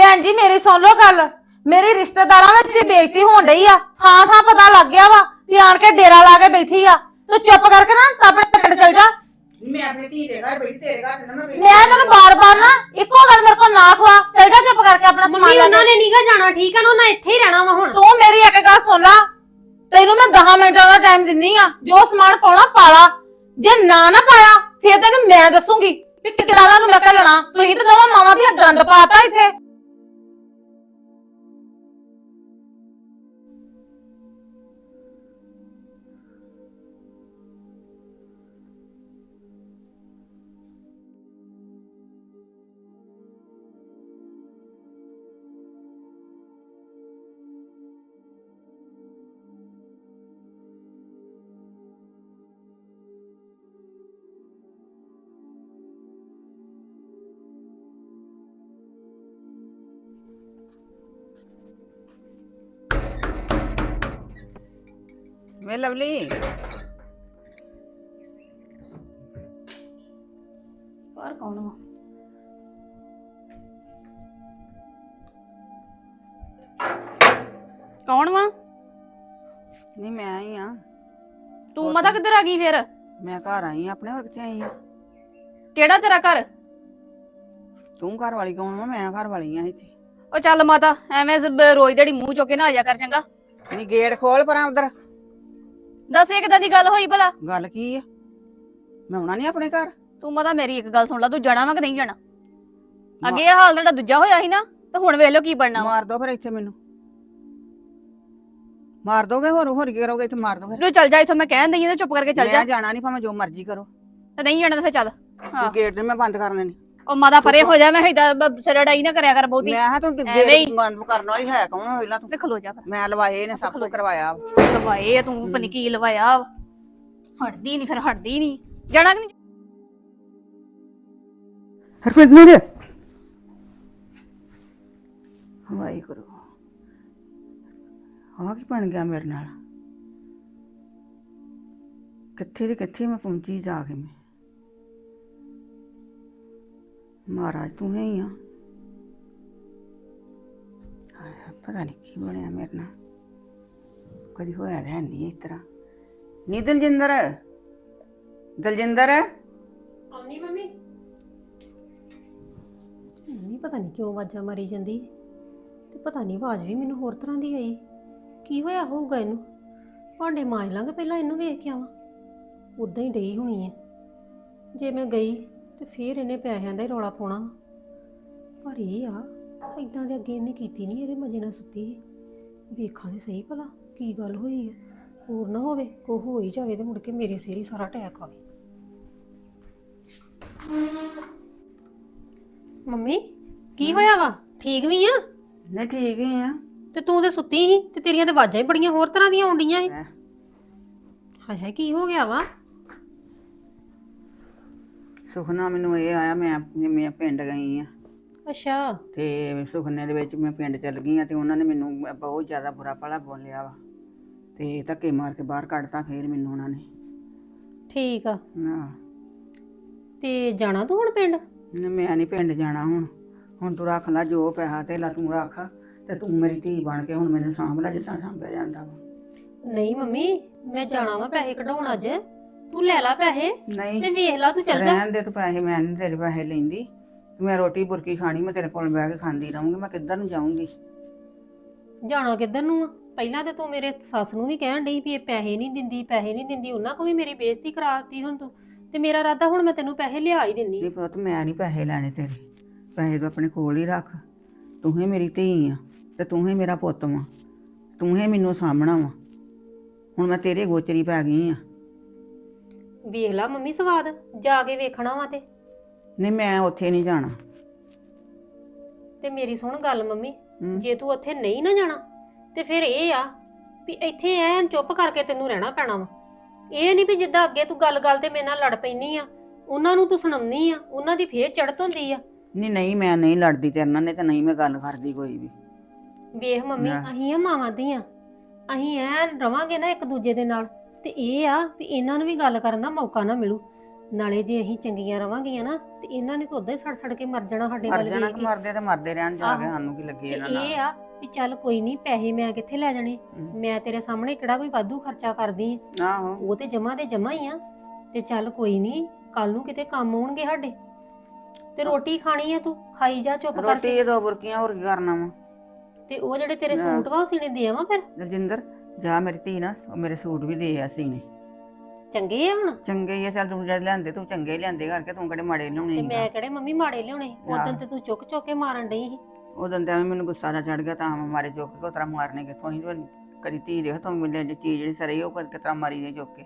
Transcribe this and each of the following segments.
ਭੈਣ ਜੀ ਮੇਰੀ ਸੁਣ ਲਓ ਗੱਲ। ਮੇਰੀ ਰਿਸ਼ਤੇਦਾਰਾਂ ਵਿੱਚ ਬੇਇੱਜ਼ਤੀ ਹੋਣ ਡਈ ਆ ਥਾਂ ਥਾਂ ਪਤਾ ਲੱਗ ਗਿਆ ਵਾ ਵੀ ਆਣ ਕੇ ਡੇਰਾ ਲਾ ਕੇ ਬੈਠੀ ਆ। ਤੂੰ ਚੁੱਪ ਕਰਕੇ ਨਾ ਆਪਣੇ ਪਿੰਡ ਚਲ ਜਾ। ਮੈਂ ਆਪਣੀ ਧੀ ਦੇ ਘਰ ਬੈਠੀ ਤੇਰੇ ਘਰ ਨਾ ਮੈਂ ਬੈਠੀ। ਮੈਂ ਤੈਨੂੰ ਬਾਰ-ਬਾਰ ਨਾ ਇੱਕੋ ਗੱਲ ਮੇਰੇ ਕੋਲ ਨਾ ਖਵਾ। ਚਲ ਜਾ ਚੁੱਪ ਕਰਕੇ ਆਪਣਾ ਸਮਾਨ ਮੰਮੀ ਲੈ ਉਹਨਾਂ ਕੇ ਨੇ ਨੀਗਾ ਜਾਣਾ ਠੀਕ ਆ ਨਾ? ਉਹਨਾਂ ਇੱਥੇ ਹੀ ਰਹਿਣਾ ਵਾ ਹੁਣ। ਤੂੰ ਮੇਰੀ ਇੱਕ ਗੱਲ ਸੁਣ ਲਾ। ਤੈਨੂੰ ਮੈਂ 10 ਮਿੰਟਾਂ ਦਾ ਟਾਈਮ ਦਿੰਨੀ ਆ। ਜੋ ਸਮਾਨ ਪਾਉਣਾ ਪਾਲਾ ਜੇ ਨਾ ਨਾ ਪਾਇਆ ਫਿਰ ਤੈਨੂੰ ਮੈਂ ਦੱਸੂਗੀ ਵੀ ਕਿਹੜਾ ਨੂੰ ਮੈਂ ਘੱਲਣਾ ਤੁਸੀਂ ਤਾਂ ਦੋਵਾਂ ਮਾਵਾਂ ਦੀਆਂ ਗੰਦ ਪਾਤਾ ਇੱਥੇ। ਵੇ ਲਵਲੀ ਪਰ ਕੌਣ ਵਾ ਕੌਣ ਵਾ? ਨਹੀਂ ਮੈਂ ਆਈ ਆ। ਤੂੰ ਮਤਾ ਕਿੱਧਰ ਆ ਗਈ ਫਿਰ? ਮੈਂ ਘਰ ਆਈ ਆਂ, ਆਪਣੇ ਹੋਰ ਕਿੱਥੇ ਆਈ ਆ? ਕਿਹੜਾ ਤੇਰਾ ਘਰ? ਤੂੰ ਘਰ ਵਾਲੀ ਕੌਣ ਵਾ? ਮੈਂ ਘਰ ਵਾਲੀ ਆ ਇੱਥੇ। ਉਹ ਚੱਲ ਮਾਤਾ ਐਵੇਂ ਜ਼ਬ- ਰੋਜ਼ ਜਿਹੜੀ ਮੂੰਹ ਚੁੱਕ ਕੇ ਨਾ ਆਇਆ ਕਰ ਚੰਗਾ। ਨਹੀਂ ਗੇਟ ਖੋਲ ਪਰਾਂ ਉਧਰ। ਦੱਸ ਇਹ ਕਿਦਾਂ ਦੀ ਗੱਲ ਹੋਈ ਭਲਾ? ਗੱਲ ਕੀ ਆ? ਮੈਂ ਆਉਣਾ ਨਹੀਂ ਆਪਣੇ ਘਰ? ਤੂੰ ਮਤਾ ਮੇਰੀ ਇੱਕ ਗੱਲ ਸੁਣ ਲੈ ਤੂੰ ਜਾਣਾ ਵਾ ਕਿ ਨਹੀਂ ਜਾਣਾ? ਅੱਗੇ ਇਹ ਹਾਲ ਤੁਹਾਡਾ ਦੂਜਾ ਹੋਇਆ ਸੀ ਨਾ ਤੇ ਹੁਣ ਵੇਖ ਲਓ ਕੀ ਬਣਨਾ ਵਾ। ਮਾਰ ਦੋ ਫਿਰ ਇੱਥੇ ਮੈਨੂੰ। ਮਾਰ ਦੋਗੇ ਹੋਰ ਹੋਰ ਕੀ ਕਰੋਗੇ ਇੱਥੇ ਮਾਰ ਦੋ ਫਿਰ ਤੂੰ ਚੱਲ ਜਾ ਇੱਥੋਂ ਮੈਂ ਕਹਿਣ ਦਈ ਤੇ ਚੁੱਪ ਕਰਕੇ ਚੱਲ ਜਾ। ਮੈਂ ਜਾਣਾ ਨਹੀਂ ਭਾਵੇਂ ਜੋ ਮਰਜ਼ੀ ਕਰੋ। ਤੇ ਨਹੀਂ ਜਾਣਾ ਤਾਂ ਫਿਰ ਚੱਲ। ਹਾਂ। ਗੇਟ ਨੇ ਮੈਂ ਬੰਦ ਕਰ ਲੈਣੀ ਉਹ ਮਾਤਾ ਪਰੇ ਹੋ ਜਾ ਮੈਂ ਏਦਾਂ ਸਿਰੜਾਈ ਨਾ ਕਰਿਆ ਕਰ ਬਹੁਤੀ। ਮੈਂ ਹਾਂ ਤੂੰ ਐਵੇਂ ਹੀ। ਬੰਦ ਕਰਨ ਵਾਲੀ ਹੈ ਕੌਣ ਪਹਿਲਾਂ ਤੂੰ? ਤੇ ਖਲੋ ਜਾ ਫਿਰ। ਮੈਂ ਲਵਾਏ ਨੇ ਸਭ ਕੁਝ ਕਰਵਾਇਆ ਲਵਾਏ ਆ ਤੂੰ ਪਨੀ ਕੀ ਲਵਾਇਆ ਵਾ। ਹਟਦੀ ਨਹੀਂ ਫਿਰ ਹਟਦੀ ਨਹੀਂ ਜਾਣਾ ਕਿ ਨਹੀਂ ਹਰਪਿੰਦਰ ਵਾਹਿਗੁਰੂ। ਆ ਕੀ ਬਣ ਗਿਆ ਮੇਰੇ ਨਾਲ? ਕਿੱਥੇ ਦੀ ਕਿੱਥੇ ਮੈਂ ਪਹੁੰਚੀ ਜਾ ਕੇ ਮੈਂ? ਮਹਾਰਾਜ ਤੂੰ ਹੀ ਆ। ਹਾਏ, ਪਤਾ ਨਹੀਂ ਕੀ ਬਣਿਆ ਮੇਰੇ ਨਾਲ। ਕਦੀ ਹੋਇਆ ਰਹਿ ਨਹੀਂ ਇਸ ਤਰ੍ਹਾਂ ਨੀ ਦਲਜਿੰਦਰ ਦਲਜਿੰਦਰ। ਆਉਣੀ ਮੰਮੀ? ਮੰਮੀ ਪਤਾ ਨਹੀਂ ਕਿਉਂ ਆਵਾਜ਼ਾਂ ਮਾਰੀ ਜਾਂਦੀ। ਤੇ ਪਤਾ ਨਹੀਂ ਆਵਾਜ਼ ਵੀ ਮੈਨੂੰ ਹੋਰ ਤਰ੍ਹਾਂ ਦੀ ਆਈ। ਕੀ ਹੋਇਆ ਹੋਊਗਾ ਇਹਨੂੰ? ਭਾਂਡੇ ਮਾਂਜ ਲਾਂਗੇ ਪਹਿਲਾਂ ਇਹਨੂੰ ਵੇਖ ਕੇ ਆਵਾਂ। ਉਦਾਂ ਹੀ ਡਈ ਹੋਣੀ ਹੈ ਜੇ ਮੈਂ ਗਈ ਤੇ ਫੇਰ ਇਹਨੇ ਪੈਸਿਆਂ ਦਾ ਹੀ ਰੌਲਾ ਪਾਉਣਾ। ਪਰ ਇਹ ਆ ਇਦਾਂ ਦੇ ਅੱਗੇ ਇਹਨੇ ਕੀਤੀ ਨਹੀਂ ਇਹਦੇ ਮਜੇ ਨਾਲ ਸੁੱਤੀ। ਵੇਖਾਂ ਤੇ ਸਹੀ ਭਲਾ ਕੀ ਗੱਲ ਹੋਈ ਹੈ ਹੋਰ ਨਾ ਹੋਵੇ ਕੋ ਹੋ ਹੀ ਜਾਵੇ ਤੇ ਮੁੜ ਕੇ ਮੇਰੇ ਸਿਰ ਹੀ ਸਾਰਾ ਅਟੈਕ ਆਵੇ। ਮੰਮੀ ਕੀ ਹੋਇਆ ਵਾ? ਠੀਕ ਵੀ ਆ? ਨਹੀਂ ਠੀਕ ਹੀ ਆ। ਤੇ ਤੂੰ ਤੇ ਸੁੱਤੀ ਸੀ ਤੇ ਤੇਰੀਆਂ ਤੇ ਆਵਾਜ਼ਾਂ ਹੀ ਬੜੀਆਂ ਹੋਰ ਤਰ੍ਹਾਂ ਦੀਆਂ ਆਉਂਦੀਆਂ ਸੀ। ਹੈਂ। ਹਾਏ ਹਾਏ ਕੀ ਹੋ ਗਿਆ ਵਾ? ਸੁਖਨਾ ਮੈਨੂੰ ਇਹ ਆਇਆ ਮੈਂ ਮੈਂ ਪਿੰਡ ਗਈ ਆ। ਅੱਛਾ। ਤੇ ਸੁਖਨੇ ਦੇ ਵਿੱਚ ਮੈਂ ਪਿੰਡ ਚੱਲ ਗਈ ਆ ਤੇ ਉਹਨਾਂ ਨੇ ਮੈਨੂੰ ਬਹੁਤ ਜ਼ਿਆਦਾ ਬੁਰਾ ਭਲਾ ਬੋਲਿਆ ਵਾ। ਤੇ ਧੱਕੇ ਮਾਰ ਕੇ ਬਾਹਰ ਕੱਢਤਾ ਫੇਰ ਮੈਨੂੰ ਉਹਨਾਂ ਨੇ। ਠੀਕ ਆ। ਨਾ। ਤੇ ਜਾਣਾ ਤੂੰ ਹੁਣ ਪਿੰਡ? ਨਾ, ਮੈਂ ਨਹੀਂ ਪਿੰਡ ਜਾਣਾ ਹੁਣ। ਹੁਣ ਤੂੰ ਰੱਖ ਲੈ ਜੋ ਪੈਸਾ ਤੇ ਤੂੰ ਰੱਖ। ਤੇ ਤੂੰ ਮੇਰੀ ਧੀ ਬਣ ਕੇ ਹੁਣ ਮੈਨੂੰ ਸਾਂਭ ਲੈ ਜਿੱਦਾਂ ਸਾਂਭਿਆ ਜਾਂਦਾ ਵਾ। ਨਹੀਂ ਮੰਮੀ ਮੈਂ ਜਾਣਾ ਵਾ ਪੈਸੇ ਕਢਾਉਣ ਅੱਜ। ਤੂੰ ਲੈ ਲੈ ਪੈਸੇ ਨਹੀਂ। ਤੇ ਵੇਖ ਲੈ ਤੂੰ ਚੱਲ ਜਾ। ਰਹਿਣ ਦੇ ਤੂੰ ਪੈਸੇ ਮੈਂ ਨਹੀਂ ਤੇਰੇ ਪੈਸੇ ਲੈਂਦੀ। ਮੈਂ ਰੋਟੀ ਬੁਰਕੀ ਖਾਣੀ ਮੈਂ ਤੇਰੇ ਕੋਲ ਬਹਿ ਕੇ ਖਾਂਦੀ ਰਹੂੰਗੀ ਮੈਂ ਕਿੱਧਰ ਨੂੰ ਜਾਊਂਗੀ? ਜਾਣਾ ਕਿੱਧਰ ਨੂੰ ਆ? ਪਹਿਲਾਂ ਤੇ ਤੂੰ ਮੇਰੇ ਸੱਸ ਨੂੰ ਵੀ ਕਹਿਣ ਡਈ ਵੀ ਇਹ ਪੈਸੇ ਨਹੀਂ ਦਿੰਦੀ ਪੈਸੇ ਨਹੀਂ ਦਿੰਦੀ ਉਹਨਾਂ ਕੋ ਵੀ ਮੇਰੀ ਬੇਇੱਜ਼ਤੀ ਕਰਾਤੀ ਹੁਣ ਤੂੰ। ਤੇ ਮੇਰਾ ਇਰਾਦਾ ਹੁਣ ਮੈਂ ਤੈਨੂੰ ਪੈਸੇ ਲਿਆ ਹੀ ਦਿੰਨੀ ਨਹੀਂ ਪੁੱਤ ਮੈਂ ਨਹੀਂ ਪੈਸੇ ਲੈਣੇ ਤੇਰੇ। ਪੈਸੇ ਤੂੰ ਆਪਣੇ ਕੋਲ ਹੀ ਰੱਖ। ਤੂੰ ਹੀ ਮੇਰੀ ਧੀ ਆ ਤੇ ਤੂੰ ਹੀ ਮੇਰਾ ਪੁੱਤ ਵਾ। ਤੂੰ ਹੀ ਮੈਨੂੰ ਸਾਹਮਣਾ ਵਾ। ਹੁਣ ਮੈਂ ਤੇਰੇ ਗੋਚਰੀ ਪੈ ਗਈ ਆ। ਵੇਖ ਲਾ ਮੰਮੀ ਸਵਾਦ ਜਾ ਕੇ ਵੇਖਣਾ ਵਾ ਤੇ। ਨਹੀਂ ਮੈਂ ਉੱਥੇ ਨਹੀਂ ਜਾਣਾ। ਤੇ ਮੇਰੀ ਸੁਣ ਗੱਲ ਮੰਮੀ ਹਮ। ਜੇ ਤੂੰ ਉੱਥੇ ਨਹੀਂ ਨਾ ਜਾਣਾ ਤੇ ਫਿਰ ਇਹ ਆ ਵੀ ਇੱਥੇ ਐਨ ਚੁੱਪ ਕਰਕੇ ਤੈਨੂੰ ਰਹਿਣਾ ਪੈਣਾ ਵਾ। ਇਹ ਨਹੀਂ ਵੀ ਜਿੱਦਾਂ ਅੱਗੇ ਤੂੰ ਗੱਲ-ਗੱਲ ਤੇ ਮੇਰੇ ਨਾਲ ਲੜ ਪੈਣੀ ਆ ਉਹਨਾਂ ਨੂੰ ਤੂੰ ਸੁਣਾਉਣੀ ਆ ਉਹਨਾਂ ਦੀ ਫੇਰ ਚੜਤ ਹੁੰਦੀ ਆ। ਨਹੀਂ ਨਹੀਂ ਮੈਂ ਨਹੀਂ ਲੜਦੀ ਤੇਰੇ ਨਾਲ ਨਹੀਂ ਤੇ ਨਹੀਂ ਮੈਂ ਗੱਲ ਕਰਦੀ ਕੋਈ ਵੀ। ਵੇਖ ਮੰਮੀ ਨਾ। ਅਸੀਂ ਆ ਮਾਵਾਂ ਦੀਆਂ ਅਸੀਂ ਐਨ ਰਵਾਂਗੇ ਨਾ ਇੱਕ ਦੂਜੇ ਦੇ ਨਾਲ। ਤੇ ਇਹ ਆ ਵੀ ਇਹਨਾਂ ਨੂੰ ਵੀ ਗੱਲ ਕਰਨ ਦਾ ਮੌਕਾ ਨਾ ਮਿਲੂ। ਨਾਲੇ ਜੇ ਅਸੀਂ ਚੰਗੀਆਂ ਰਵਾਂਗੀਆਂ ਨਾ ਤੇ ਇਹਨਾਂ ਨੇ ਤਾਂ ਉਦਾਂ ਹੀ ਸੜ ਸੜ ਕੇ ਮਰ ਜਾਣਾ ਸਾਡੇ ਵੱਲ ਜਾਣਾ ਵੇਖ ਕਿ ਮਰਦੇ ਤੇ ਮਰਦੇ ਰਹਿਣ ਜਾ ਕੇ ਆਹੋ। ਸਾਨੂੰ ਕੀ ਲੱਗੇ ਤੇ ਇਹਨਾਂ ਇਹ ਨਾਲ ਆ ਵੀ ਚੱਲ ਕੋਈ ਨਹੀਂ ਪੈਸੇ ਮੈਂ ਕਿੱਥੇ ਲੈ ਜਾਣੇ? ਹਮ। ਮੈਂ ਤੇਰੇ ਸਾਹਮਣੇ ਕਿਹੜਾ ਕੋਈ ਵਾਧੂ ਖਰਚਾ ਕਰਦੀ ਆ? ਆਹੋ। ਉਹ ਤੇ ਜਮਾ ਤੇ ਜਮਾ ਹੀ ਆ। ਤੇ ਚੱਲ ਕੋਈ ਨਹੀਂ ਕੱਲ ਨੂੰ ਕਿਤੇ ਕੰਮ ਆਉਣਗੇ ਸਾਡੇ। ਤੇ ਰੋਟੀ ਖਾਣੀ ਆ ਤੂੰ? ਖਾਈ ਜਾ ਚੁੱਪ ਰੋਟੀ ਕਰਕੇ ਇਹ ਦੋ ਬੁਰਕੀਆਂ ਹੋਰ ਕੀ ਕਰਨਾ ਵਾ? ਤੇ ਉਹ ਜਿਹੜੇ ਤੇਰੇ। ਸੂਟ ਵਾ ਉਹ ਸੀਨੇ ਦੇ ਆਵਾਂ ਫਿਰ? ਰਜਿੰਦਰ ਜਾ ਮੇਰੀ ਧੀ ਨਾ ਉਹ ਮੇਰੇ ਸੂਟ ਵੀ ਦੇ ਆ ਸੀਨੇ। ਚੰਗੇ ਆ ਹੁਣ? ਚੰਗੇ ਹੀ ਆ ਚੱਲ ਤੂੰ ਜਦ ਲਿਆਂਦੇ ਤੂੰ ਚੰਗੇ ਹੀ ਲਿਆਂਦੇ ਕਰਕੇ ਤੂੰ ਕਿਹੜੇ ਮਾੜੇ ਤੇ ਮੈਂ ਕਿਹੜੇ ਮੰਮੀ ਮਾੜੇ ਲਿਆਉਣੇ? ਉਦੋਂ। ਤੇ ਤੂੰ ਚੁੱਕ ਚੁੱਕ ਕੇ ਮਾਰਨ ਡਈ ਸੀ। ਉਦੋਂ ਤੇ ਐਵੇਂ ਮੈਨੂੰ ਗੁੱਸਾ ਜਾ ਚੜ ਗਿਆ ਤਾਂ ਮੈਂ ਮਾਰੇ ਚੁੱਕ ਕੇ ਕੋਤਰਾ ਮਾਰਨੇ ਕਿੱਥੋਂ ਹੀ ਕਦੀ ਧੀ ਦੇ ਹੱਥੋਂ ਮਿਲਿਆ ਜੇ ਚੀਜ਼ ਜਿਹੜੀ ਸਰੀ ਉਹ ਕਿਤਰਾ ਮਾਰੀ ਨੇ ਚੁੱਕ ਕੇ।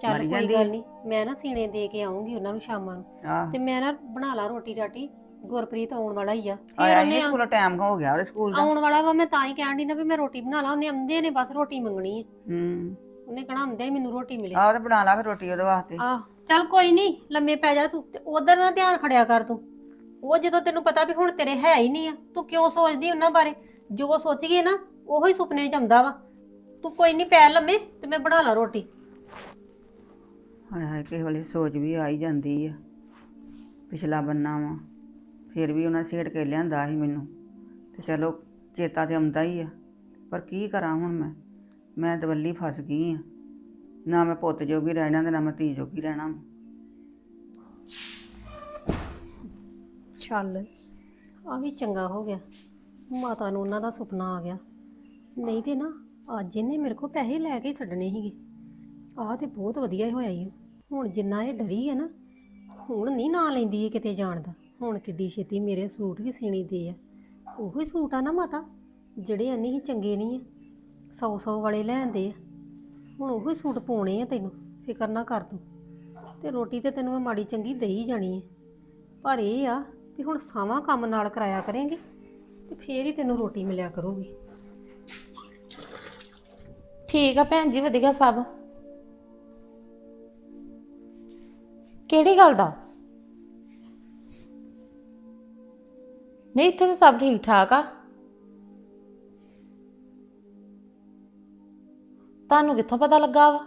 ਚੱਲ ਮਰੀ ਕੋਈ ਜਾਂਦੀ ਗੱਲ। ਨਹੀਂ ਮੈਂ ਨਾ ਸੀਨੇ ਦੇ ਕੇ ਆਉਂਗੀ ਉਹਨਾਂ ਨੂੰ ਸ਼ਾਮਾਂ ਨੂੰ। ਤੇ ਮੈਂ ਨਾ ਬਣਾ ਲਾ ਰੋਟੀ ਰਾਟੀ ਗੁਰਪ੍ਰੀਤ ਆਉਣ ਵਾਲਾ ਹੀ ਆ। ਫਿਰ ਆਇਆ ਉਹਨੇ ਹੀ ਸਕੂਲ ਟਾਈਮ ਹੋ ਗਿਆ ਉਹਦੇ ਸਕੂਲ ਦਾ। ਆਉਣ ਵਾਲਾ ਵਾ ਮੈਂ ਤਾਂ ਹੀ ਕਹਿਣ ਦੀ ਨਾ ਵੀ ਮੈਂ ਰੋਟੀ ਬਣਾ ਲਾ ਉਹਨੇ ਆਉਂਦੇ ਨੇ ਬਸ ਰੋਟੀ ਮੰਗਣੀ ਹੈ ਹੂੰ। ਉਹਨੇ ਕਹਣਾ ਆਉਂਦੇ ਹੀ ਮੈਨੂੰ ਰੋਟੀ ਮਿਲੇ। ਆਹ ਤੇ ਬਣਾ ਲਾ ਫਿਰ ਰੋਟੀ ਉਹਦੇ ਵਾਸਤੇ। ਆਹ ਚੱਲ ਕੋਈ ਨਹੀਂ ਲੰਮੇ ਪੈ ਜਾ ਤੂੰ ਤੇ ਉਧਰ ਨਾ ਧਿਆਨ ਖੜਿਆ ਕਰ ਤੂੰ। ਉਹ ਜਦੋਂ ਤੈਨੂੰ ਪਤਾ ਵੀ ਹੁਣ ਤੇਰੇ ਹੈ ਹੀ ਨਹੀਂ ਆ ਤੂੰ ਕਿਉਂ ਸੋਚਦੀ ਉਹਨਾਂ ਬਾਰੇ? ਜੋ ਸੋਚ ਗਈ ਨਾ ਉਹੋ ਹੀ ਸੁਪਨੇ ਚ ਆਉਂਦਾ ਵਾ। ਤੂੰ ਕੋਈ ਨਹੀਂ ਪੈ ਲੰਮੇ ਤੇ ਮੈਂ ਬਣਾ ਲਾ ਰੋਟੀ। ਹਾਏ ਹਾਏ ਕਿਸੇ ਵੇਲੇ ਸੋਚ ਵੀ ਆ ਹੀ ਜਾਂਦੀ ਆ ਪਿਛਲਾ ਬੰਨਾ ਵਾ। ਫਿਰ ਵੀ ਉਹਨਾਂ ਛੇੜ ਕੇ ਲਿਆਂਦਾ ਸੀ ਮੈਨੂੰ। ਤੇ ਚਲੋ, ਚੇਤਾ ਤੇ ਆਉਂਦਾ ਹੀ ਆ। ਪਰ ਕੀ ਕਰਾਂ ਹੁਣ ਮੈਂ? ਮੈਂ ਦਵੱਲੀ ਫਸ ਗਈ ਆ। ਨਾ ਮੈਂ ਪੁੱਤ ਜੋਗੀ ਰਹਿਣਾ ਤੇ ਨਾ ਮੈਂ ਧੀ ਜੋਗੀ ਰਹਿਣਾ ਚੱਲ, ਆ ਵੀ ਚੰਗਾ ਹੋ ਗਿਆ। ਮਾਤਾ ਨੂੰ ਉਹਨਾਂ ਦਾ ਸੁਪਨਾ ਆ ਗਿਆ। ਨਹੀਂ ਤੇ ਨਾ, ਅੱਜ ਇਹਨੇ ਮੇਰੇ ਕੋਲ ਪੈਸੇ ਲੈ ਕੇ ਹੀ ਛੱਡਣੇ ਸੀਗੇ। ਆਹ ਤੇ ਬਹੁਤ ਵਧੀਆ ਹੋਇਆ ਈ। ਹੁਣ ਜਿੰਨਾ ਇਹ ਡਰੀ ਹੈ ਨਾ, ਹੁਣ ਨਹੀਂ ਨਾ ਲੈਂਦੀ ਇਹ ਕਿਤੇ ਜਾਣ ਦਾ। ਹੁਣ ਕਿੱਡੀ ਛੇਤੀ ਮੇਰੇ ਸੂਟ ਵੀ ਸੀਣੀ ਦੇ ਆ। ਉਹੀ ਸੂਟ ਆ ਨਾ ਮਾਤਾ, ਜਿਹੜੇ ਇੰਨੇ ਹੀ ਚੰਗੇ ਨਹੀਂ ਆ। ਸੌ ਸੌ ਵਾਲੇ ਲੈਂਦੇ ਆ। ਹੁਣ ਉਹੀ ਸੂਟ ਪਾਉਣੇ ਆ ਤੈਨੂੰ, ਫਿਕਰ ਨਾ ਕਰ ਤੂੰ। ਤੇ ਰੋਟੀ ਤੇ ਤੈਨੂੰ ਮੈਂ ਮਾੜੀ ਚੰਗੀ ਦੇਈ ਜਾਣੀ ਹੈ ਪਰ ਇਹ ਆ ਵੀ ਹੁਣ ਸਾਵਾਂ ਕੰਮ ਨਾਲ ਕਰਾਇਆ ਕਰਾਂਗੇ ਤੇ ਫੇਰ ਹੀ ਤੈਨੂੰ ਰੋਟੀ ਮਿਲਿਆ ਕਰੂਗੀ। ਠੀਕ ਆ ਭੈਣ ਜੀ, ਵਧੀਆ ਸਭ। ਕਿਹੜੀ ਗੱਲ ਦਾ? ਨਹੀਂ, ਇੱਥੇ ਤਾਂ ਸਭ ਠੀਕ ਠਾਕ ਆ। ਤੁਹਾਨੂੰ ਕਿੱਥੋਂ ਪਤਾ ਲੱਗਾ ਵਾ?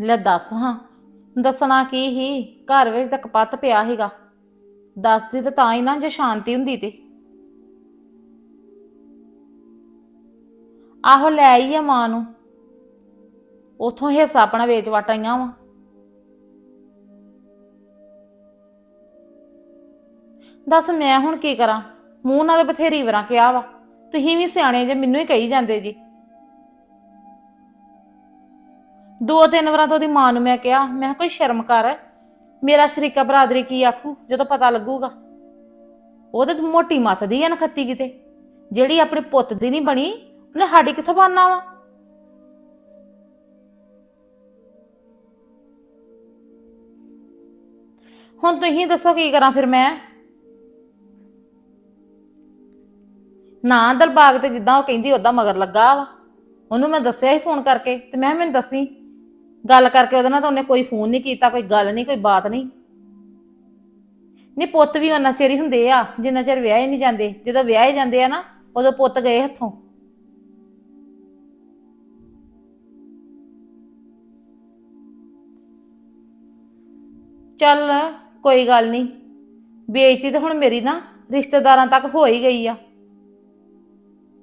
ਲੈ ਦੱਸ ਹਾਂ, ਦੱਸਣਾ ਕੀ ਹੀ, ਘਰ ਵਿੱਚ ਤਾਂ ਕਪੱਤ ਪਿਆ ਸੀਗਾ। ਦੱਸਦੀ ਤਾਂ ਤਾਂ ਹੀ ਨਾ ਜੇ ਸ਼ਾਂਤੀ ਹੁੰਦੀ ਤੇ। ਆਹੋ ਲੈ ਆਈ ਆ ਮਾਂ ਨੂੰ। ਉਥੋਂ ਹਿੱਸਾ ਆਪਣਾ ਵੇਚ ਵਟ ਆਈਆਂ ਵਾ। ਦੱਸ ਮੈਂ ਹੁਣ ਕੀ ਕਰਾਂ? ਮੂੰਹ ਨਾਲ ਤਾਂ ਬਥੇਰੀ ਵਰਾਂ ਕਿਹਾ ਵਾ। ਤੁਸੀਂ ਵੀ ਸਿਆਣੇ ਜੇ, ਮੈਨੂੰ ਹੀ ਕਹੀ ਜਾਂਦੇ ਜੀ। ਦੋ ਤਿੰਨ ਵਾਰਾਂ ਤੋਂ ਉਹਦੀ ਮਾਂ ਨੂੰ ਮੈਂ ਕਿਹਾ ਮੈਂ ਕਿਹਾ, ਕੋਈ ਸ਼ਰਮ ਕਰ। ਮੇਰਾ ਸ਼ਰੀਕਾ ਬਰਾਦਰੀ ਕੀ ਆਖੂ, ਜਦੋਂ ਪਤਾ ਲੱਗੂਗਾ। ਉਹ ਤਾਂ ਮੋਟੀ ਮੱਤ ਦੀ ਆ ਨਖੱਤੀ ਕਿਤੇ। ਜਿਹੜੀ ਆਪਣੇ ਪੁੱਤ ਦੀ ਨਹੀਂ ਬਣੀ, ਉਹਨੇ ਸਾਡੀ ਕਿੱਥੋਂ ਬਣਨਾ ਵਾ? ਹੁਣ ਤੁਸੀਂ ਦੱਸੋ ਕੀ ਕਰਾਂ ਫਿਰ ਮੈਂ? ਨਾ ਦਲਬਾਗ ਤੇ ਜਿੱਦਾਂ ਉਹ ਕਹਿੰਦੀ ਉਦਾਂ ਮਗਰ ਲੱਗਾ ਵਾ। ਉਹਨੂੰ ਮੈਂ ਦੱਸਿਆ ਹੀ ਫੋਨ ਕਰਕੇ ਤੇ ਮੈਂ ਕਿਹਾ ਮੈਨੂੰ ਦੱਸੀ। ਗੱਲ ਕਰਕੇ ਉਹਦੇ ਨਾਲ ਤਾਂ ਉਹਨੇ ਕੋਈ ਫੋਨ ਨਹੀਂ ਕੀਤਾ, ਕੋਈ ਗੱਲ ਨਹੀਂ, ਕੋਈ ਬਾਤ ਨਹੀਂ। ਨਹੀਂ, ਪੁੱਤ ਵੀ ਉਹਨਾਂ ਚਿਰ ਹੀ ਹੁੰਦੇ ਆ, ਜਿੰਨਾ ਚਿਰ ਵਿਆਹੇ ਨਹੀਂ ਜਾਂਦੇ। ਜਦੋਂ ਵਿਆਹੇ ਜਾਂਦੇ ਆ ਨਾ, ਉਦੋਂ ਪੁੱਤ ਗਏ ਹੱਥੋਂ। ਚੱਲ, ਕੋਈ ਗੱਲ ਨਹੀਂ। ਬੇਇੱਜ਼ਤੀ ਤਾਂ ਹੁਣ ਮੇਰੀ ਨਾ ਰਿਸ਼ਤੇਦਾਰਾਂ ਤੱਕ ਹੋ ਹੀ ਗਈ ਆ।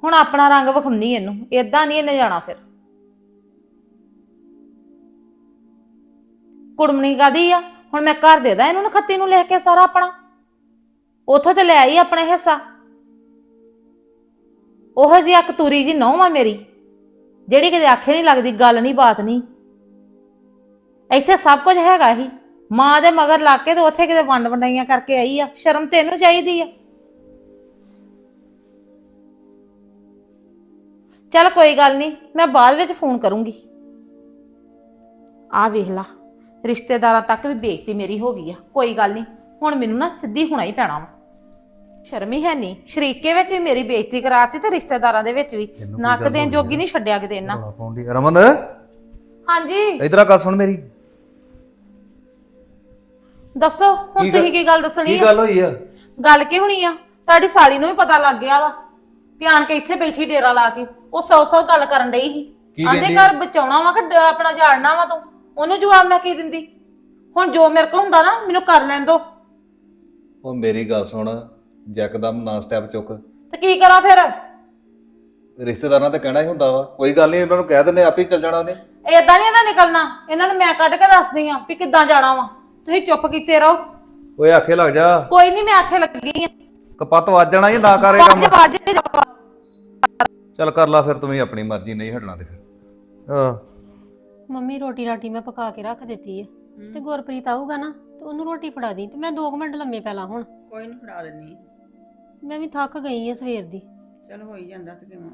ਹੁਣ ਆਪਣਾ ਰੰਗ ਵਿਖਾਉਣੀ ਇਹਨੂੰ, ਏਦਾਂ ਨਹੀਂ ਇਹਨੇ ਜਾਣਾ ਫਿਰ। ਕੁੜਮਣੀ ਕਾਦੀ ਆ? ਹੁਣ ਮੈਂ ਘਰ ਦੇ ਦਾਂ ਇਹਨੂੰ ਨਖੱਤੀ ਨੂੰ ਲਿਖ ਕੇ ਸਾਰਾ ਆਪਣਾ। ਉਥੋਂ ਤੇ ਲੈ ਆਈ ਆਪਣਾ ਹਿੱਸਾ। ਉਹ ਜਿਹੀ ਇੱਕ ਤੁਰੀ ਜੀ ਨਹੁੰ ਆ ਮੇਰੀ, ਜਿਹੜੀ ਕਿਤੇ ਆਖੇ ਨਹੀਂ ਲੱਗਦੀ, ਗੱਲ ਨਹੀਂ, ਬਾਤ ਨਹੀਂ। ਇੱਥੇ ਸਭ ਕੁਝ ਹੈਗਾ ਹੀ ਮਾਂ ਦੇ ਮਗਰ ਲੱਗ ਕੇ ਤੇ ਉੱਥੇ ਕਿਤੇ ਵੰਡ ਵੰਡਾਈਆਂ ਕਰਕੇ ਆਈ ਆ। ਸ਼ਰਮ ਤੈਨੂੰ ਚਾਹੀਦੀ ਆ। ਚੱਲ ਕੋਈ ਗੱਲ ਨਹੀਂ ਮੈਂ ਬਾਅਦ ਵਿੱਚ ਫੋਨ ਕਰੂੰਗੀ। ਆ ਵੇਖ ਲਾ ਰਿਸ਼ਤੇਦਾਰਾਂ ਤੱਕ ਵੀ ਬੇਇੱਜ਼ਤੀ ਮੇਰੀ ਹੋ ਗਈ ਆ ਕੋਈ ਗੱਲ ਨਹੀਂ ਹੁਣ ਮੈਨੂੰ ਨਾ ਸਿੱਧੀ ਹੋਣਾ ਹੀ ਪੈਣਾ ਵਾ। ਸ਼ਰਮੀ ਹੈ ਨਹੀਂ ਸ਼ਰੀਕੇ ਵਿੱਚ ਵੀ ਮੇਰੀ ਬੇਇੱਜ਼ਤੀ ਕਰਾਤੀ ਤੇ ਰਿਸ਼ਤੇਦਾਰਾਂ ਦੇ ਵਿੱਚ ਵੀ ਇਹਨੂੰ ਕੀ ਨੱਕ ਗੱਲ ਦੇਣ ਹੋ ਗਈ ਜੋਗੀ ਨਹੀਂ ਛੱਡਿਆ ਕਿਤੇ ਇਹਨਾਂ ਰੌਲਾ ਪਾਉਣ ਦੀ ਰਮਨ? ਹਾਂਜੀ। ਇਧਰ ਆ ਗੱਲ ਸੁਣ ਮੇਰੀ। ਦੱਸੋ ਹੁਣ ਗੱਲ- ਤੁਸੀਂ ਕੀ ਗੱਲ ਦੱਸਣੀ ਕੀ ਆ? ਗੱਲ ਹੋਈ ਆ? ਗੱਲ ਕੀ ਹੋਣੀ ਆ? ਤੁਹਾਡੀ ਸਾਲੀ ਨੂੰ ਵੀ ਪਤਾ ਲੱਗ ਗਿਆ ਵਾ। ਧਿਆਨ ਕੇ ਇੱਥੇ ਬੈਠੀ ਡੇਰਾ ਲਾ ਕੇ ਉਹ ਸੌ ਸੌ ਗੱਲ ਕਰਨ ਡਈ ਸੀ। ਕੀ ਆਂਦੇ ਘਰ ਬਚਾਉਣਾ ਵਾ ਕਿ ਡ- ਆਪਣਾ ਝਾੜਨਾ ਵਾ ਤੂੰ? ਉਹਨੂੰ ਜਵਾਬ ਮੈਂ ਕੀ ਦਿੰਦੀ? ਹੁਣ ਜੋ ਮੇਰੇ ਕੋ ਹੁੰਦਾ ਨਾ ਮੈਨੂੰ ਕਰ ਲੈਣ ਦੋ। ਉਹ ਮੇਰੀ ਗੱਲ ਸੁਣ ਯਕਦਮ ਨਾ ਸਟੈਪ ਚੁੱਕ। ਤੇ ਕੀ ਕਰਾਂ ਫਿਰ? ਰਿਸ਼ਤੇਦਾਰਾਂ ਤੇ ਕਹਿਣਾ ਹੀ ਹੁੰਦਾ ਵਾ। ਕੋਈ ਗੱਲ ਨਹੀਂ ਉਹਨਾਂ ਨੂੰ ਕਹਿ ਦਿੰਦੇ ਆਪੇ ਹੀ ਚੱਲ ਜਾਣਾ ਉਹਨੇ। ਏਦਾਂ ਨਹੀਂ ਇਹਦਾ ਨਿਕਲਣਾ। ਇਹਨਾਂ ਨੂੰ ਮੈਂ ਕੱਢ ਕੇ ਦੱਸਦੀ ਆ ਵੀ ਕਿੱਦਾਂ ਜਾਣਾ ਵਾ। ਤੁਸੀਂ ਚੁੱਪ ਕੀਤੇ ਰਹੋ। ਓਏ ਆਖੇ ਲੱਗ ਜਾ। ਕੋਈ ਨਹੀਂ ਮੈਂ ਆਖੇ ਲੱਗੀ ਆ। ਕਪੱਤ ਵੱਜ ਜਾਣਾ ਹੀ ਨਾ ਕਰੇ ਕੰਮ। ਚੱਲ ਕਰ ਲਾ ਫਿਰ ਤੂੰ ਵੀ ਆਪਣੀ ਮਰਜ਼ੀ ਨਹੀਂ ਹਟਣਾ ਤੇ ਫਿਰ। ਹਾਂ। ਮੰਮੀ ਰੋਟੀ ਰਾਟੀ ਮੈਂ ਪਕਾ ਕੇ ਰੱਖ ਦਿੱਤੀ ਹੈ ਤੇ ਗੁਰਪ੍ਰੀਤ ਆਊਗਾ ਨਾ ਤੇ ਉਹਨੂੰ ਰੋਟੀ ਫੜਾ ਦੀ। ਤੇ ਮੈਂ 2 ਮਿੰਟ ਲੰਮੇ ਪੈ ਲਾਂ ਹੁਣ। ਕੋਈ ਨਹੀਂ ਫੜਾ ਦਿੰਨੀ ਮੈਂ ਵੀ ਥੱਕ ਗਈ ਆ ਸਵੇਰ ਦੀ। ਚਲ ਹੋ ਹੀ ਜਾਂਦਾ ਤੇ ਕਿਵੇਂ?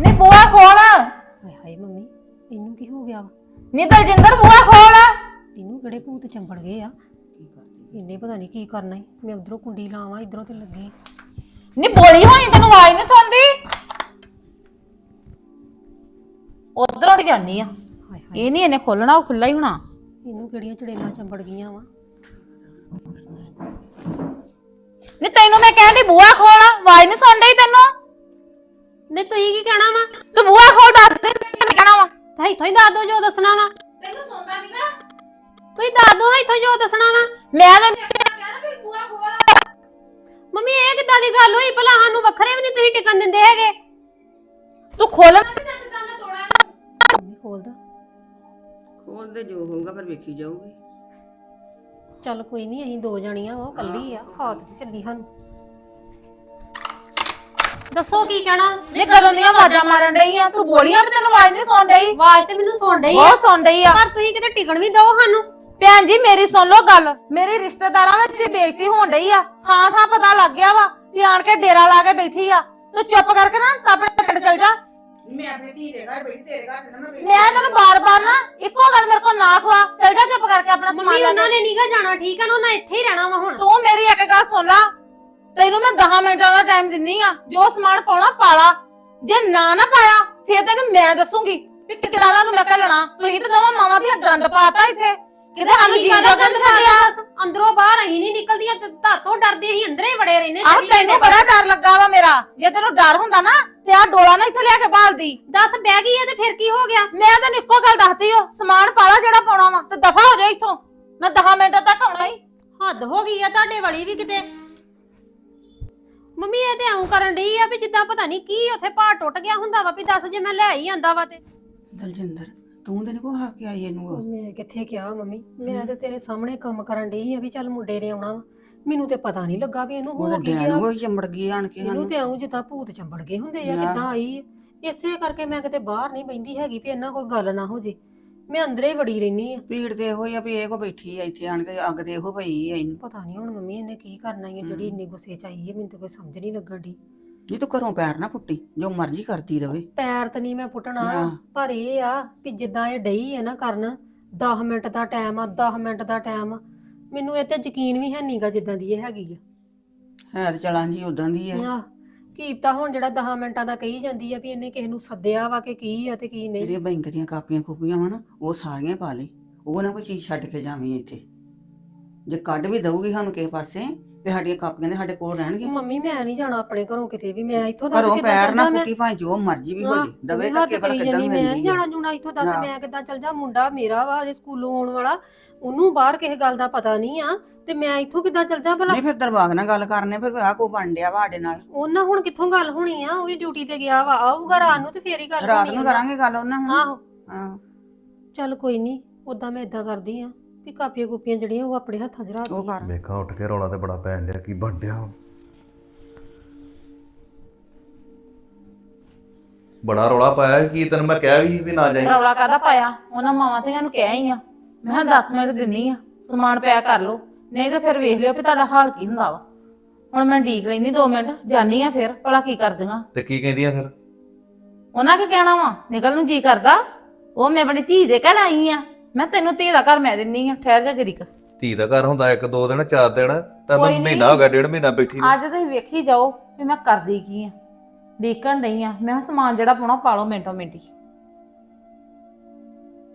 ਨੀ ਬੂਆ ਖੋਲ। ਹਾਏ ਹਾਏ ਮੰਮੀ ਇਹਨੂੰ ਕੀ ਹੋ ਗਿਆ ਵਾ? ਨੀ ਦਲਜਿੰਦਰ ਬੂਆ ਖੋਲ। ਇਹਨੂੰ ਕਿਹੜੇ ਭੂਤ ਚੰਬੜ ਗਏ ਆ? ਇਹਨੇ ਪਤਾ ਨਹੀਂ ਕੀ ਕਰਨਾ ਈ। ਮੈਂ ਉਧਰੋਂ ਕੁੰਡੀ ਲਾਵਾਂ ਇਧਰੋਂ ਤੇ ਲੱਗੀ। ਨੀ ਬੋਲੀ ਹੋਈ ਤੈਨੂੰ ਆਵਾਜ਼ ਨਹੀਂ ਸੁਣਦੀ? ਉਧਰੋਂ ਦੀ ਜਾਨੀ ਆ। ਹਾਏ ਹਾਏ। ਇਹ ਨਹੀਂ ਇਹਨੇ ਖੋਲਣਾ ਉਹ ਖੁੱਲਾ ਹੀ ਹੋਣਾ। ਇਹਨੂੰ ਕਿਹੜੀਆਂ ਚੜੇਲਾਂ ਚੰਬੜ ਗਈਆਂ ਵਾ। ਨੀ ਤੈਨੂੰ ਮੈਂ ਕਹਿੰਦੀ ਬੂਆ ਖੋਲ ਆਵਾਜ਼ ਨਹੀਂ ਸੁਣ ਰਹੀ ਤੈਨੂੰ? ਨਹੀਂ ਤੁਸੀਂ ਕੀ ਕਹਿਣਾ ਵਾ? ਤੂੰ ਬੂਆ ਖੋਲ ਦੱਸ ਦੇ ਮੈਂ ਕਹਿਣਾ ਵਾ। ਤਾਂ ਇੱਥੋਂ ਹੀ ਦੱਸ ਦੋ ਜੋ ਦੱਸਣਾ ਵਾ। ਤੁਸੀਂ ਦੱਸ ਦੋ ਇੱਥੋਂ ਜੋ ਦੱਸਣਾ ਵਾ। ਮੈਂ ਤਾਂ ਕਹਿਣਾ ਵੀ ਬੂਆ ਖੋਲ ਮੰਮੀ ਇਹ ਕਿੱਦਾਂ ਦੀ ਗੱਲ ਹੋਈ? ਭਲਾ ਸਾਨੂੰ ਵੱਖਰੇ ਵੀ ਨਹੀਂ ਤੁਸੀਂ ਟਿਕਣ ਦਿੰਦੇ ਹੈਗੇ। ਤੂੰ ਖੋਲਣਾ ਤੇ ਜਾਂ ਕਿੱਦਾਂ ਮੈਂ ਤੋੜਾਂ ਇਹਨੂੰ? ਮੰਮੀ ਖੋਲਦਾ ਖੋਲਦੇ ਜੋ ਹੋਊਗਾ ਫਿਰ ਵੇਖੀ ਜਾਊਗੀ। ਚੱਲ ਕੋਈ ਨਹੀਂ ਅਸੀਂ ਦੋ ਜਣੀਆਂ ਵਾ ਉਹ ਕੱਲੀ ਆ ਖਾਤ ਤੇ ਚੱਲੀ ਸਾਨੂੰ। ਦੱਸੋ ਕੀ ਕਹਿਣਾ? ਨੀ ਕਦੋਂ ਦੀਆਂ ਆਵਾਜ਼ਾਂ ਮਾਰਨ ਡਈ ਆ? ਤੂੰ ਬੋਲੀਆਂ ਵੀ ਤੈਨੂੰ ਆਵਾਜ਼ ਨਹੀਂ ਸੁਣ ਰਹੀ ਆਵਾਜ਼ ਤੇ ਮੈਨੂੰ ਸੁਣ ਆ। ਬਹੁਤ ਸੁਣ ਰਹੀ ਆ। ਪਰ ਤੁਸੀਂ ਕਿਤੇ ਟਿਕਣ ਵੀ ਦਿਓ ਸਾਨੂੰ। ਭੈਣ ਜੀ ਮੇਰੀ ਸੁਣ ਲਓ ਗੱਲ। ਮੇਰੇ ਰਿਸ਼ਤੇਦਾਰਾਂ ਵਿੱਚ ਹੀ ਬੇਇੱਜ਼ਤੀ ਹੋਣ ਡਈ ਆ ਥਾਂ ਥਾਂ ਪਤਾ ਲੱਗ ਗਿਆ ਵਾ ਵੀ ਆਣ ਕੇ ਡੇਰਾ ਲਾ ਕੇ ਬੈਠੀ ਆ। ਤੂੰ ਚੁੱਪ ਕਰਕੇ ਨਾ ਆਪਣੇ ਪਿੰਡ ਚਲ ਜਾ। ਮੈਂ ਆਪਣੇ ਧੀ ਦੇ ਘਰ ਬੈਠੀ ਤੇਰੇ ਘਰ ਨਾ ਮੈਂ ਮੈਂ ਤੈਨੂੰ ਬਾਰ-ਬਾਰ ਨਾ ਇੱਕੋ ਗੱਲ ਮੇਰੇ ਕੋਲ ਨਾ ਖਵਾ। ਚਲ ਜਾ ਚੁੱਪ ਕਰਕੇ ਆਪਣਾ ਸਮਾਨ ਮੰਮੀ ਲੈ ਉਹਨਾਂ ਕੇ ਨੇ ਨੀਗਾ ਜਾਣਾ ਠੀਕ ਆ ਨਾ? ਉਹਨਾਂ ਇੱਥੇ ਹੀ ਰਹਿਣਾ ਵਾ ਹੁਣ। ਤੂੰ ਮੇਰੀ ਇੱਕ ਗੱਲ ਸੁਣ ਲਾ। ਤੈਨੂੰ ਮੈਂ 10 ਮਿੰਟਾਂ ਦਾ ਟਾਈਮ ਦਿੰਨੀ ਆ। ਜੋ ਸਮਾਨ ਪਾਉਣਾ ਪਾਲਾ ਜੇ ਨਾ ਨਾ ਪਾਇਆ ਫਿਰ ਤੈਨੂੰ ਮੈਂ ਦੱਸੂਗੀ ਵੀ ਕਿਹੜਾ ਨੂੰ ਮੈਂ ਘੱਲਣਾ। ਤੁਸੀਂ ਤਾਂ ਦੋਵਾਂ ਮਾਵਾਂ ਦੀਆਂ ਗੰਦ ਪਾਤਾ ਇੱਥੇ। ਕਿਤੇ ਸਾਨੂੰ ਅਸੀਂ ਜੀਣ ਕਾਹਦਾ ਜੋਗਾ ਗੰਦ ਨੀ ਛੱਡਿਆ? ਅੰਦਰੋਂ ਬਾਹਰ ਅਸੀਂ ਨਹੀਂ ਨਿਕਲਦੀਆਂ ਤੇ ਧਾਤੋਂ ਡਰਦੇ ਅਸੀਂ ਅੰਦਰੇ ਹੀ ਵੜੇ ਰਹਿੰਦੇ ਆਹ ਤੈਨੂੰ ਬੜਾ ਡਰ ਲੱਗਾ ਵਾ ਮੇਰਾ। ਜੇ ਤੈਨੂੰ ਡਰ ਹੁੰਦਾ ਨਾ ਤੇ ਆ ਡੋਲਾ ਨਾ ਇੱਥੇ ਲਿਆ ਕੇ ਭਾਲਦੀ। ਦੱਸ ਬਹਿ ਗਈ ਆ ਤੇ ਫਿਰ ਕੀ ਹੋ ਗਿਆ? ਮੈਂ ਤੈਨੂੰ ਇੱਕੋ ਗੱਲ ਦੱਸਦੀ ਓ ਸਮਾਨ ਪਾਲਾ ਜਿਹੜਾ ਪਾਉਣਾ ਵਾ ਤੇ ਦਫਾ ਹੋ ਜਾ ਇੱਥੋਂ। ਮੈਂ 10 ਮਿੰਟਾਂ ਤੱਕ ਆਉਣਾ ਹੀ ਹੱਦ ਹੋ ਗਈ ਆ ਤੁਹਾਡੇ ਵਾਲੀ ਵੀ ਕਿਤੇ। ਮੰਮੀ ਇਹ ਤੇ ਐਂ ਕਰਨ ਡਈ ਆ ਵੀ ਜਿੱਦਾਂ ਪਤਾ ਨਹੀਂ ਕੀ ਉੱਥੇ ਭਾਰ ਟੁੱਟ ਗਿਆ ਹੁੰਦਾ ਵਾ ਵੀ ਦੱਸ ਜੇ ਮੈਂ ਲੈ ਹੀ ਆਂਦਾ ਵਾ ਤੇ। ਦਲਜਿੰਦਰ ਤੂੰ ਤੇ ਨੀ ਕੋ ਹਾ ਕੇ ਆਈ ਇਹਨੂੰ ਉਹ? ਮੈਂ ਕਿੱਥੇ ਕਿਹਾ ਮੰਮੀ? ਮੈਂ ਤੇ ਤੇਰੇ ਸਾਹਮਣੇ ਕੰਮ ਕਰਨ ਡਈ ਆ ਵੀ ਚੱਲ ਮੁੰਡੇ ਨੇ ਆਉਣਾ ਵਾ। ਮੈਨੂੰ ਤੇ ਪਤਾ ਨਹੀਂ ਲੱਗਾ ਵੀ ਇਹਨੂੰ ਹੋ ਉਹਦਾ ਕੀ ਗਿਆ ਹੋਈ ਚੰਬੜ ਗਈ ਆਣ ਕੇ ਇਹਨੂੰ ਤੇ ਆਉਂ ਜਿੱਦਾਂ ਭੂਤ ਚੰਬੜ ਗਏ ਹੁੰਦੇ ਆ ਨਾ। ਕਿੱਦਾਂ ਆਈ ਆ। ਇਸੇ ਕਰਕੇ ਮੈਂ ਕਿਤੇ ਬਾਹਰ ਨਹੀਂ ਬੈਂਦੀ ਹੈਗੀ ਵੀ ਇਹਨਾਂ ਕੋਈ ਗੱਲ ਨਾ ਹੋ ਜੇ। ਮੈਂ ਅੰਦਰੇ ਹੀ ਵੜੀ ਰਹਿਨੀ ਆ। ਭੀੜ ਤੇ ਇਹੋ ਹੀ ਆ ਵੀ ਇਹ ਕੋ ਬੈਠੀ ਆ ਇੱਥੇ ਆਣ ਕੇ ਅੱਗ ਤੇ ਇਹੋ ਪਈ ਆ ਇਹਨੂੰ। ਪਤਾ ਨਹੀਂ ਹੁਣ ਮੰਮੀ ਇਹਨੇ ਕੀ ਕਰਨਾ ਹੈ ਜਿਹੜੀ ਇੰਨੀ ਗੁੱਸੇ ਚ ਆਈ ਹੈ ਮੈਨੂੰ ਤਾਂ ਕੋਈ ਸਮਝ ਨਹੀਂ ਲੱਗਣ ਦੀ ਨਹੀਂ ਤੂੰ ਘਰੋਂ ਪੈਰ ਨਾ ਪੁੱਟੀ ਜੋ ਮਰਜ਼ੀ ਕਰਦੀ ਰਵੇ। ਪੈਰ ਤਾਂ ਨਹੀਂ ਮੈਂ ਪੁੱਟਣਾ ਨਾ। ਪਰ ਇਹ ਆ ਵੀ ਜਿੱਦਾਂ ਇਹ ਡਈ ਹੈ ਨਾ ਕਰਨ 10 ਮਿੰਟ ਦਾ ਟਾਈਮ ਆ 10 ਮਿੰਟ ਦਾ ਟਾਈਮ ਆ। ਮੈਨੂੰ ਇਹ ਤੇ ਯਕੀਨ ਵੀ ਹੈ ਨਹੀਂਗਾ ਜਿੱਦਾਂ ਦੀ ਇਹ ਹੈਗੀ ਆ। ਹੈ ਤੇ ਚਲਾਂ ਜੀ ਉਦਾਂ ਦੀ ਆ। ਆਹ, ਕੀ ਪਤਾ ਹੁਣ ਜਿਹੜਾ 10 ਮਿੰਟਾਂ ਦਾ ਕਹੀ ਜਾਂਦੀ ਆ ਵੀ ਇਹਨੇ ਕਿਸੇ ਨੂੰ ਸੱਦਿਆ ਵਾ ਕਿ ਕੀ ਆ ਤੇ ਕੀ ਨਹੀਂ। ਜਿਹੜੀਆਂ ਬੈਂਕ ਦੀਆਂ ਕਾਪੀਆਂ ਕੂਪੀਆਂ ਵਾ ਨਾ ਉਹ ਸਾਰੀਆਂ ਪਾ ਲਈ। ਉਹ ਨਾ ਕੋਈ ਚੀਜ਼ ਛੱਡ ਕੇ ਜਾਵੀਂ ਇੱਥੇ। ਜੇ ਕੱਢ ਵੀ ਦਊਗੀ ਸਾਨੂੰ ਕਿਸੇ ਪਾਸੇ ਤੇ ਸਾਡੀਆਂ ਕਾਪੀਆਂ ਦੇ ਸਾਡੇ ਕੋਲ ਰਹਿਣਗੀਆਂ। ਮੰਮੀ ਮੈਂ ਨਹੀਂ ਜਾਣਾ ਆਪਣੇ ਘਰੋਂ ਕਿਤੇ ਵੀ। ਮੈਂ ਇੱਥੋਂ ਦੱਸ ਘਰੋਂ ਕਿੱਦਾਂ ਪੈਰ ਨਾ ਜਾ ਪੁੱਟੀ ਭਾਵੇਂ ਜੋ ਮਰਜ਼ੀ ਵੀ ਹੋ ਜੇ ਦਵੇ ਭਲਾ ਕਰੀ ਕਿੱਦਾਂ ਮੈਂ ਨੀ ਆ। ਜਾਣਾ ਜੂਣਾ ਇੱਥੋਂ ਦੱਸ ਨਾ। ਮੈਂ ਕਿੱਦਾਂ ਚੱਲ ਜਾ ਮੁੰਡਾ ਮੇਰਾ ਵਾ ਅਜੇ ਸਕੂਲੋਂ ਆਉਣ ਵਾਲਾ। ਉਹਨੂੰ ਬਾਹਰ ਕਿਸੇ ਗੱਲ ਦਾ ਪਤਾ ਨਹੀਂ ਆ। ਤੇ ਮੈਂ ਇੱਥੋਂ ਕਿੱਦਾਂ ਚੱਲ ਜਾ ਭਲਾ? ਨਹੀਂ ਫਿਰ ਦਰਬਾਗ ਨਾਲ ਗੱਲ ਕਰਨੇ ਫਿਰ ਆਹ ਕੋ ਬਣ ਡਿਆ ਵਾ ਸਾਡੇ ਨਾਲ। ਉਹਨਾਂ ਹੁਣ ਕਿੱਥੋਂ ਗੱਲ ਹੋਣੀ ਆ? ਉਹ ਵੀ ਡਿਊਟੀ ਤੇ ਗਿਆ ਵਾ। ਆਊਗਾ ਰਾਤ ਨੂੰ ਤੇ ਫੇਰ ਹੀ ਗੱਲ ਰਾਤ ਹੋਣੀ ਨੂੰ ਆ। ਕਰਾਂਗੇ ਗੱਲ ਉਹਨਾਂ ਹੁਣ ਆਹੋ। ਹਾਂ। ਚੱਲ ਕੋਈ ਨਹੀਂ ਉਦਾਂ ਮੈਂ ਇਦਾਂ ਕਰਦੀ ਆ। ਵੀ ਕਾਪੀਆਂ ਕੂਪੀਆਂ ਜਿਹੜੀਆਂ ਉਹ ਆਪਣੇ ਹੱਥਾਂ 'ਚ ਰੱਖ ਉਹ ਕਰ। ਵੇਖਾਂ ਉੱਠ ਕੇ ਰੌਲਾ ਤੇ ਬੜਾ ਪੈਣ ਡਿਆ ਕੀ ਬਣ ਡਿਆ ਬੜਾ ਰੌਲਾ ਪਾਇਆ ਕੀ ਤੈਨੂੰ ਮੈਂ ਕਿਹਾ ਵੀ ਸੀ ਵੀ ਨਾ ਜਾਈ। ਰੌਲਾ ਕਾਦਾ ਪਾਇਆ? ਉਹਨਾਂ ਮਾਵਾਂ ਧੀਆਂ ਨੂੰ ਕਹਿ ਹੀ ਆ। ਮੈਂ ਕਿਹਾ 10 ਮਿੰਟ ਦਿੰਨੀ ਆ ਸਮਾਨ ਪਿਆ ਕਰ ਲਓ। ਨਹੀਂ ਤਾਂ ਫਿਰ ਵੇਖ ਲਿਓ ਵੀ ਤੁਹਾਡਾ ਹਾਲ ਕੀ ਹੁੰਦਾ ਵਾ। ਹੁਣ ਮੈਂ ਢੀਕ ਲੈਂਦੀ 2 ਮਿੰਟ ਜਾਨੀ ਆ ਫਿਰ ਭਲਾ ਕੀ ਕਰਦੀਆਂ? ਤੇ ਕੀ ਕਹਿੰਦੀਆਂ ਫਿਰ? ਉਹਨਾਂ ਕੀ ਕਹਿਣਾ ਵਾ? ਨਿਕਲ ਨੂੰ ਜੀ ਕਰਦਾ? ਉਹ ਮੈਂ ਆਪਣੀ ਧੀ ਦੇ ਘਰ ਆਈ ਆ। ਮੈਂ ਤੈਨੂੰ ਧੀ ਦਾ ਘਰ ਮੈਂ ਦਿੰਨੀ ਆ ਠਹਿਰ ਜਾ ਜਰੀਕ। ਧੀ ਦਾ ਘਰ ਹੁੰਦਾ ਇੱਕ ਦੋ ਦਿਨ ਚਾਰ ਦਿਨ ਤੈਨੂੰ ਕੋਈ ਨੀ। ਮਹੀਨਾ ਹੋ ਗਿਆ ਡੇਢ ਮਹੀਨਾ ਬੈਠੀ ਨੂੰ। ਅੱਜ ਤੁਸੀਂ ਵੇਖੀ ਜਾਓ ਵੀ ਮੈਂ ਕਰਦੀ ਕੀ ਆ। ਡੀਕਣ ਡਈ ਆ। ਮੈਂ ਕਿਹਾ ਸਮਾਨ ਜਿਹੜਾ ਪਾਉਣਾ ਪਾ ਲਓ ਮਿੰਟੋ ਮਿੰਟੀ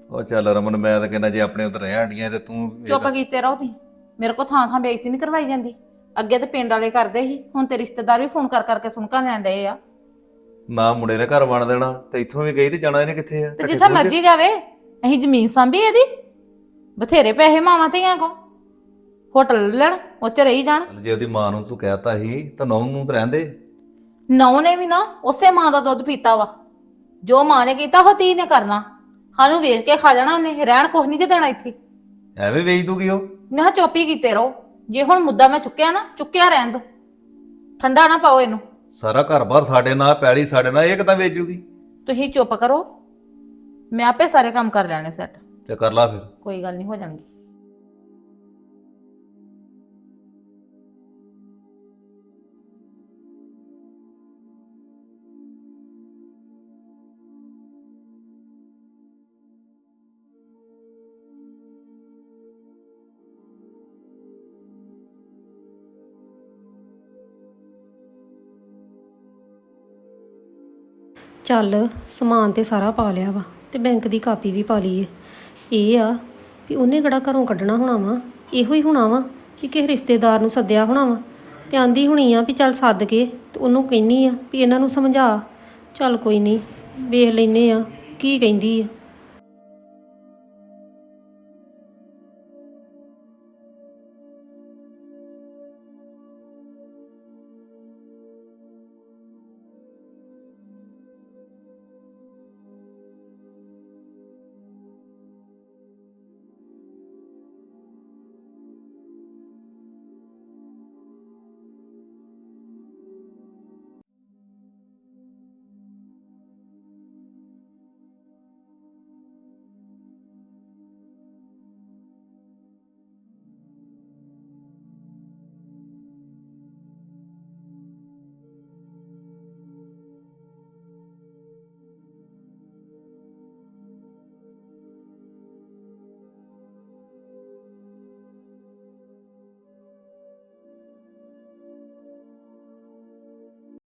ਉਹ ਚੱਲ ਰਮਨ ਮੈਂ ਤਾਂ ਕਹਿੰਦਾ ਜੇ ਆਪਣੇ ਉੱਤੇ ਰਹਿ ਆਂਡੀਆਂ ਤੇ ਤੂੰ ਚੁੱਪ ਕੀਤੇ ਰਹੋ ਤੁਸੀਂ। ਮੇਰੇ ਕੋ ਥਾਂ ਥਾਂ ਬੇਇੱਜ਼ਤੀ ਨਹੀਂ ਕਰਵਾਈ ਜਾਂਦੀ। ਅੱਗੇ ਤੇ ਪਿੰਡ ਵਾਲੇ ਕਰਦੇ ਸੀ ਹੁਣ ਤੇ ਰਿਸ਼ਤੇਦਾਰ ਵੀ ਫੋਨ ਕਰ ਕਰਕੇ ਸੁਣਕਾਂ ਲੈਣ ਡਏ ਆ। ਨਾ ਮੁੰਡੇ ਨੇ ਘਰ ਬਣ ਦੇਣਾ ਤੇ ਇੱਥੋਂ ਵੀ ਗਈ ਤੇ ਜਾਣਾ ਇਹਨੇ ਕਿੱਥੇ ਆ? ਤੇ ਜਿੱਥੇ ਮਰਜ਼ੀ ਜਾਵੇ। ਅਸੀਂ ਜ਼ਮੀਨ ਸਾਂਭੀ ਇਹਦੀ? ਬਥੇਰੇ ਪੈਸੇ ਮਾਵਾਂ ਧੀਆਂ ਕੋ ਹੋਟਲ ਲੈਣ ਉਹ ਚ ਰਹੀ ਜਾਣ। ਜੇ ਉਹਦੀ ਮਾਂ ਨੂੰ ਤੂੰ ਕਹਿਤਾ ਸੀ ਤਾਂ ਨੌਂ ਨੂੰ ਤਾਂ ਰਹਿੰਦੇ ਨੌ ਨੇ ਵੀ ਨਾ ਉਸੇ ਮਾਂ ਦਾ ਦੁੱਧ ਪੀਤਾ ਵਾ। ਜੋ ਮਾਂ ਨੇ ਕੀਤਾ ਉਹ ਧੀ ਨੇ ਕਰਨਾ। ਸਾਨੂੰ ਵੇਚ ਕੇ ਖਾ ਜਾਣਾ ਉਹਨੇ ਰਹਿਣ ਕੁਛ ਨਹੀਂ ਤੇ ਦੇਣਾ ਇੱਥੇ। ਐਵੇਂ ਵੇਚ ਦੂਗੀ ਉਹ? ਕਿਹਾ ਚੁੱਪ ਕੀਤੇ ਰਹੋ। ਜੇ ਹੁਣ ਮੁੱਦਾ ਮੈਂ ਚੁੱਕਿਆ ਨਾ ਚੁੱਕਿਆ ਰਹਿਣ ਦੋ। ਠੰਡਾ ਨਾ ਪਾਓ ਇਹਨੂੰ। ਸਾਰਾ ਘਰ-ਬਾਰ ਸਾਡੇ ਨਾਲ ਪੈਲੀ ਸਾਡੇ ਨਾਲ ਇਹ ਕਿਦਾਂ ਵੇਚੂਗੀ? ਤੁਸੀਂ ਚੁੱਪ ਕਰੋ। ਮੈਂ ਆਪੇ ਸਾਰੇ ਕੰਮ ਕਰ ਲੈਣੇ ਸੈੱਟ ਤੇ ਕਰ ਲਾ ਫਿਰ। ਕੋਈ ਗੱਲ ਨਹੀਂ ਹੋ ਜਾਣਗੀ। ਚੱਲ ਸਮਾਨ ਤੇ ਸਾਰਾ ਪਾ ਲਿਆ ਵਾ। ਤੇ ਬੈਂਕ ਦੀ ਕਾਪੀ ਵੀ ਪਾ ਲਈ ਏ ਇਹ ਆ ਵੀ ਉਹਨੇ ਕਿਹੜਾ ਘਰੋਂ ਕੱਢਣਾ ਹੋਣਾ ਵਾ? ਇਹੋ ਹੀ ਹੋਣਾ ਵਾ ਕਿ ਕਿਸੇ ਰਿਸ਼ਤੇਦਾਰ ਨੂੰ ਸੱਦਿਆ ਹੋਣਾ ਵਾ। ਤੇ ਆਂਦੀ ਹੋਣੀ ਆ ਵੀ ਚੱਲ ਸੱਦ ਕੇ ਤੇ ਉਹਨੂੰ ਕਹਿਨੀ ਆ ਵੀ ਇਹਨਾਂ ਨੂੰ ਸਮਝਾ। ਚੱਲ ਕੋਈ ਨਹੀਂ, ਵੇਖ ਲੈਨੇ ਆ ਕੀ ਕਹਿੰਦੀ ਆ।